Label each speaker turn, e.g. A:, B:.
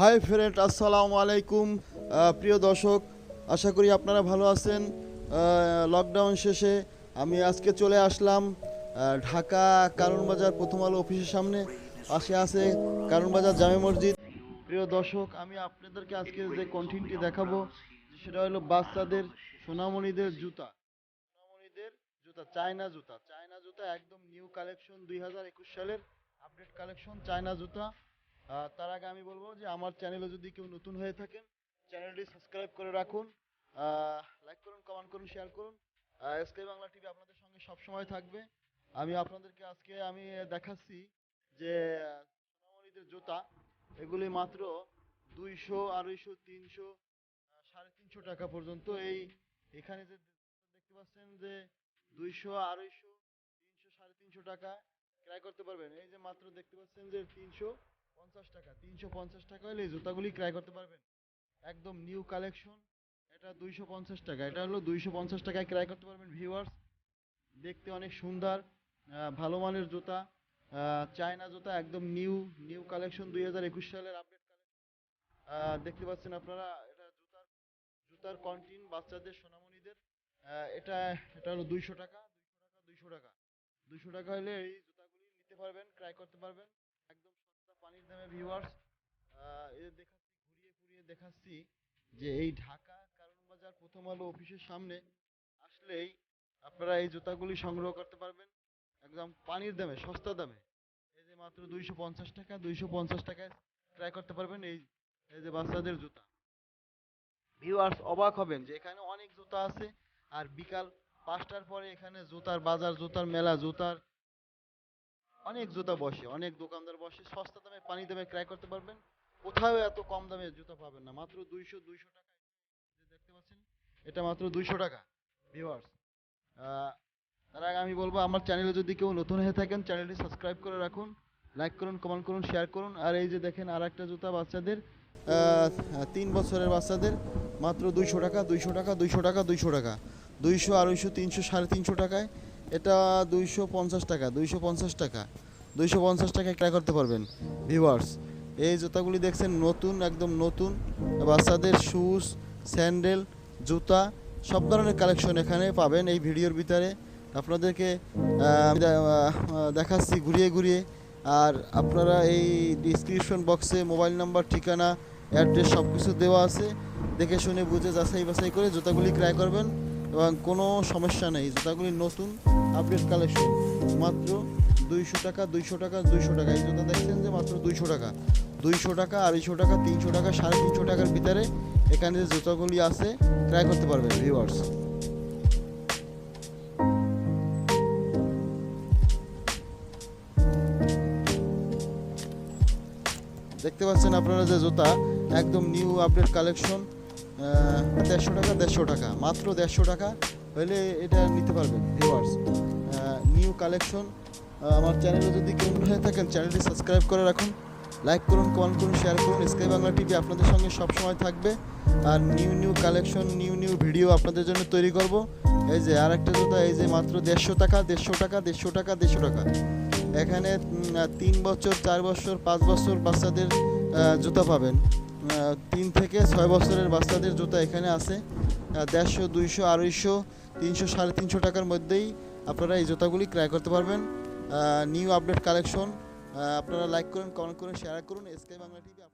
A: Hi friend আসসালামু আলাইকুম প্রিয় দর্শক, আশা করি আপনারা ভালো আছেন। লকডাউন শেষে আমি আজকে চলে আসলাম ঢাকা কারণ বাজার প্রথম আলো অফিসের সামনে। পাশে আছে কারণ বাজার জামে মসজিদ। প্রিয় দর্শক, আমি আপনাদেরকে আজকে যে কন্টেন্টটি দেখাবো, সেটা হলো বাচ্চাদের সোনামণিদের জুতা। সোনামণিদের জুতা, চায়না জুতা। চায়না জুতা একদম নিউ কালেকশন দুই হাজার একুশ সালের আপডেট কালেকশন চায়না জুতা। তার আগে আমি বলব যে আমার চ্যানেলে যদি কেউ নতুন হয়ে থাকেন, চ্যানেলটি সাবস্ক্রাইব করে রাখুন লাইক করুন কমেন্ট করুন শেয়ার করুন। এসকে বাংলা টিভি আপনাদের সঙ্গে সব সময় থাকবে। আমি আপনাদেরকে আজকে আমি দেখাচ্ছি যে, সোনামণিদের জুতা, এগুলি মাত্র দুইশো আড়াইশো, তিনশো সাড়ে তিনশো টাকা পর্যন্ত। এই, এখানে যে দেখতে পাচ্ছেন যে দুইশো আড়াইশো, তিনশো, সাড়ে তিনশো টাকা ক্রয় করতে পারবেন। এই যে মাত্র দেখতে পাচ্ছেন যে তিনশো পঞ্চাশ টাকা, তিনশো পঞ্চাশ টাকা হলে এই জুতাগুলি ক্রয় করতে পারবেন। একদম নিউ কালেকশন এটা দুইশো পঞ্চাশ টাকা, এটা হলো দুইশো পঞ্চাশ টাকায় ক্রয় করতে পারবেন ভিউয়ার্স দেখতে অনেক সুন্দর ভালো মানের জুতা চায়না জুতা, একদম নিউ নিউ কালেকশন দুই হাজার একুশ সালের আপডেট কালেকশন দেখতে পাচ্ছেন আপনারা, এটা জুতার জুতার কন্টিন বাচ্চাদের, সোনামণিদের এটা এটা হলো দুইশো টাকা দুইশো টাকা। দুইশো টাকা হলে এই জুতাগুলি নিতে পারবেন, ক্রয় করতে পারবেন। পানির দামে ভিউয়ার্স এ দেখাচ্ছি, ঘুরিয়ে ঘুরিয়ে দেখাচ্ছি যে এই ঢাকা কারণ বাজার প্রথম আলো অফিসের সামনে আসলেই আপনারা এই জুতাগুলি সংগ্রহ করতে পারবেন একদম পানির দামে, সস্তা দামে। এই যে মাত্র দুইশো পঞ্চাশ টাকা, দুইশো পঞ্চাশ টাকায় ট্রাই করতে পারবেন এই এই যে বাচ্চাদের জুতা। ভিউয়ার্স অবাক হবেন যে এখানে অনেক জুতা আছে, আর বিকাল পাঁচটার পরে এখানে জুতার বাজার, জুতার মেলা, জুতার অনেক জুতা বসে, অনেক দোকানদার বসে, সস্তা দামে, পানি দামে ক্রয় করতে পারবেন। কোথাও এত কম দামে জুতা পাবেন না। মাত্র দুইশো দুইশো টাকা। দেখতে পাচ্ছেন, এটা মাত্র দুইশো টাকা। ভিউয়ার্স তার আগে আমি বলব, আমার চ্যানেলে যদি কেউ নতুন হয়ে থাকেন চ্যানেলটি সাবস্ক্রাইব করে রাখুন লাইক করুন কমেন্ট করুন শেয়ার করুন। আর এই যে দেখেন আর একটা জুতা বাচ্চাদের তিন বছরের বাচ্চাদের, মাত্র দুইশো টাকা দুইশো টাকা দুইশো টাকা দুইশো টাকা। দুইশো, আড়াইশো, তিনশো, সাড়ে তিনশো টাকায়। এটা দুইশো পঞ্চাশ টাকা, দুইশো পঞ্চাশ টাকা। দুইশো পঞ্চাশ টাকায় ক্রয় করতে পারবেন ভিউয়ার্স এই জুতাগুলি দেখছেন নতুন, একদম নতুন। বাচ্চাদের শুজ স্যান্ডেল জুতা, সব ধরনের কালেকশন এখানে পাবেন এই ভিডিওর ভিতরে। আপনাদেরকে দেখাচ্ছি ঘুরিয়ে ঘুরিয়ে। আর আপনারা এই ডিসক্রিপশন বক্সে মোবাইল নাম্বার ঠিকানা অ্যাড্রেস সব কিছু দেওয়া আছে। দেখে শুনে বুঝে যাচাই বাছাই করে জুতাগুলি ক্রয় করবেন। এবং কোনো সমস্যা নেই। জুতাগুলি নতুন আপডেট কালেকশন মাত্র দুইশো টাকা দুইশো টাকা দুইশো টাকা। এই জুতা দেখছেন যে মাত্র দুইশো টাকা। দুইশো টাকা, আড়াইশো টাকা, তিনশো টাকা, সাড়ে তিনশো টাকার ভিতরে এখানে যে জুতাগুলি আছে ট্রাই করতে পারবেন ভিউয়ার্স দেখতে পাচ্ছেন আপনারা যে জুতা, একদম নিউ আপডেট কালেকশন দেড়শো টাকা দেড়শো টাকা। মাত্র দেড়শো টাকা হলে এটা নিতে পারবেন ভিউয়ার্স নিউ কালেকশন আমার চ্যানেলে যদি কেউ হয়ে থাকেন চ্যানেলটি সাবস্ক্রাইব করে রাখুন। লাইক করুন কমেন্ট করুন শেয়ার করুন। স্কাই বাংলা টিভি আপনাদের সঙ্গে সব সময় থাকবে। আর new new collection new new video আপনাদের জন্য তৈরি করব। এই যে আর একটা জুতা, এই যে মাত্র দেড়শো টাকা দেড়শো টাকা দেড়শো টাকা দেড়শো টাকা। এখানে তিন বছর, চার বছর, পাঁচ বছর বাচ্চাদের জুতা পাবেন। তিন থেকে ছয় বছরের বাচ্চাদের জুতা এখানে আছে। দেড়শো, দুইশো, আড়াইশো, তিনশো, সাড়ে তিনশো টাকার মধ্যেই আপনারা এই জুতাগুলি ক্রয় করতে পারবেন। নিউ আপডেট কালেকশন আপনারা লাইক করুন কমেন্ট করুন শেয়ার করুন। SK Bangla TV